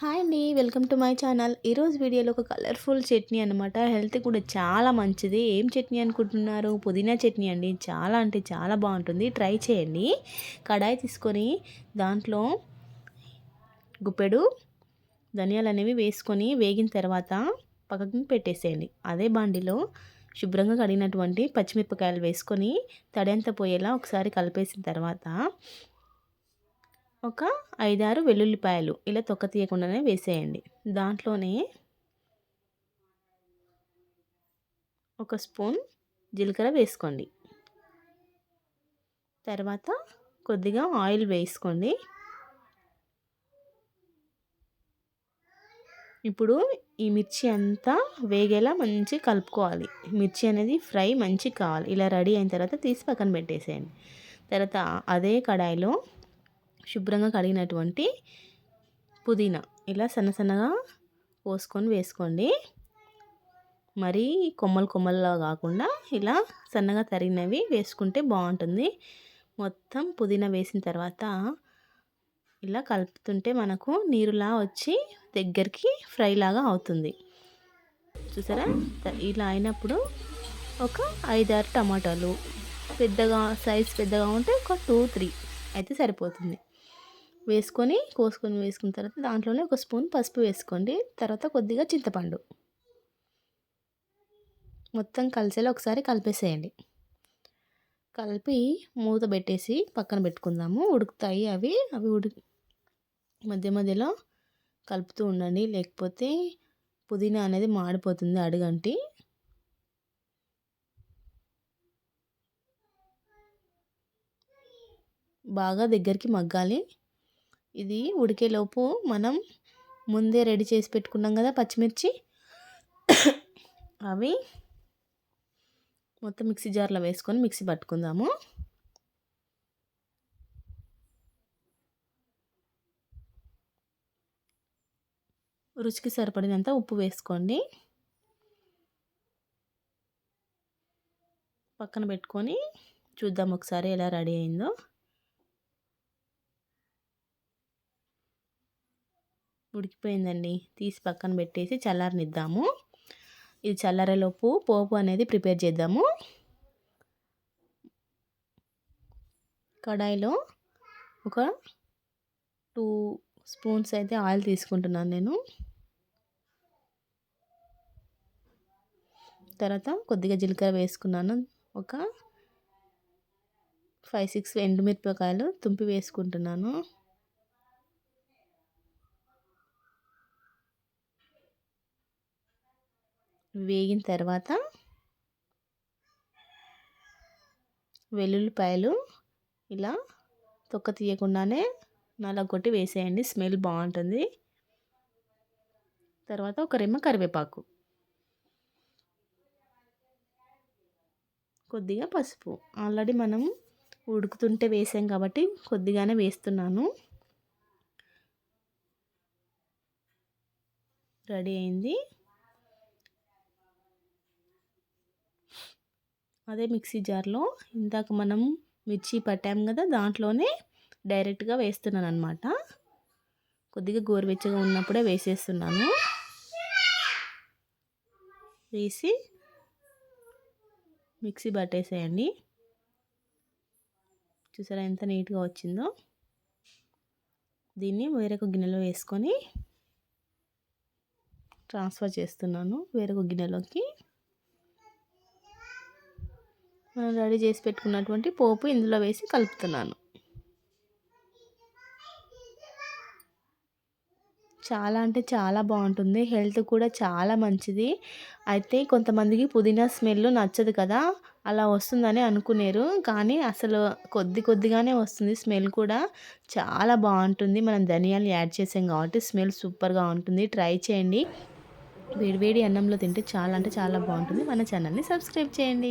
Hi అండి welcome to my channel. ఈరోజు వీడియోలో ఒక కలర్ఫుల్ చట్నీ అనమాట హెల్త్ కూడా చాలా మంచిది. ఏం చట్నీ అనుకుంటున్నారు? పుదీనా చట్నీ అండి. చాలా అంటే చాలా బాగుంటుంది. ట్రై చేయండి. కడాయి తీసుకొని దాంట్లో గుప్పెడు ధనియాలు అనేవి వేసుకొని వేగిన తర్వాత పక్కకి పెట్టేసేయండి. అదే బాండిలో శుభ్రంగా కడిగినటువంటి పచ్చిమిరపకాయలు వేసుకొని తడంత పోయేలా ఒకసారి కలిపేసిన తర్వాత ఒక ఐదారు వెల్లుల్లిపాయలు ఇలా తొక్క తీయకుండానే వేసేయండి. దాంట్లోనే ఒక స్పూన్ జీలకర్ర వేసుకోండి. తర్వాత కొద్దిగా ఆయిల్ వేసుకోండి. ఇప్పుడు ఈ మిర్చి అంతా వేగేలా మంచి కలుపుకోవాలి. మిర్చి అనేది ఫ్రై మంచి కావాలి. ఇలా రెడీ అయిన తర్వాత తీసి పక్కన పెట్టేసేయండి. తర్వాత అదే కడాయిలో శుభ్రంగా కడిగినటువంటి పుదీనా. ఇలా సన్న సన్నగా పోసుకొని వేసుకోండి. మరీ కొమ్మలు కొమ్మల్లో కాకుండా ఇలా సన్నగా తరిగినవి వేసుకుంటే బాగుంటుంది. మొత్తం పుదీనా వేసిన తర్వాత ఇలా కలుపుతుంటే మనకు నీరులా వచ్చి దగ్గరికి ఫ్రై లాగా అవుతుంది. చూసారా? ఇలా అయినప్పుడు ఒక ఐదారు టమాటాలు పెద్దగా సైజ్ పెద్దగా ఉంటే ఒక టూ త్రీ అయితే సరిపోతుంది. వేసుకొని కోసుకొని వేసుకున్న తర్వాత దాంట్లోనే ఒక స్పూన్ పసుపు వేసుకోండి. తర్వాత కొద్దిగా చింతపండు. మొత్తం కలిసేలా ఒకసారి కలిపేసేయండి. కలిపి మూత పెట్టేసి పక్కన పెట్టుకుందాము. ఉడుకుతాయి అవి. అవి ఉడి మధ్య మధ్యలో కలుపుతూ ఉండండి. లేకపోతే పుదీనా అనేది మాడిపోతుంది అడుగంటి. బాగా దగ్గరికి మగ్గాలి. ఇది ఉడికేలోపు మనం ముందే రెడీ చేసి పెట్టుకున్నాం కదా పచ్చిమిర్చి. అవి మొత్తం మిక్సీ జార్లో వేసుకొని మిక్సీ పట్టుకుందాము. రుచికి సరిపడినంత ఉప్పు వేసుకోండి. పక్కన పెట్టుకొని చూద్దాం ఒకసారి ఎలా రెడీ అయిందో. ఉడికిపోయిందండి. తీసి పక్కన పెట్టేసి చల్లారనిద్దాము. ఇది చల్లారేలోపు పోపు అనేది ప్రిపేర్ చేద్దాము. కడాయిలో ఒక టూ స్పూన్స్ అయితే ఆయిల్ తీసుకుంటున్నాను నేను. తర్వాత కొద్దిగా జీలకర్ర వేసుకున్నాను. ఒక ఫైవ్ సిక్స్ ఎండుమిరపకాయలు తుంపి వేసుకుంటున్నాను. వేగిన తర్వాత వెల్లుల్లిపాయలు ఇలా తొక్క తీయకుండానే కొట్టి వేసేయండి. స్మెల్ బాగుంటుంది. తర్వాత ఒక రెమ్మ కరివేపాకు. కొద్దిగా పసుపు. ఆల్రెడీ మనం ఉడుకుతుంటే వేసాం కాబట్టి కొద్దిగానే వేస్తున్నాను. రెడీ అయింది. అదే మిక్సీ జార్లో ఇందాక మనం మిర్చి పట్టాం కదా దాంట్లోనే డైరెక్ట్గా వేస్తున్నాను అనమాట కొద్దిగా గోరువెచ్చగా ఉన్నప్పుడే వేసేస్తున్నాను. వేసి మిక్సీ పట్టేసేయండి. చూసారా ఎంత నీట్గా వచ్చిందో? దీన్ని వేరొక గిన్నెలో వేసుకొని ట్రాన్స్ఫర్ చేస్తున్నాను వేరొక గిన్నెలోకి. మనం రెడీ చేసి పెట్టుకున్నటువంటి పోపు ఇందులో వేసి కలుపుతున్నాను. చాలా అంటే చాలా బాగుంటుంది. హెల్త్ కూడా చాలా మంచిది. అయితే కొంతమందికి పుదీనా స్మెల్ నచ్చదు కదా అలా వస్తుందని అనుకునేరు. కానీ అసలు కొద్ది కొద్దిగానే వస్తుంది స్మెల్ కూడా. చాలా బాగుంటుంది. మనం ధనియాలు యాడ్ చేసాం కాబట్టి స్మెల్ సూపర్గా ఉంటుంది. ట్రై చేయండి. వేడివేడి అన్నంలో తింటే చాలా అంటే చాలా బాగుంటుంది. మన ఛానల్ని సబ్స్క్రైబ్ చేయండి.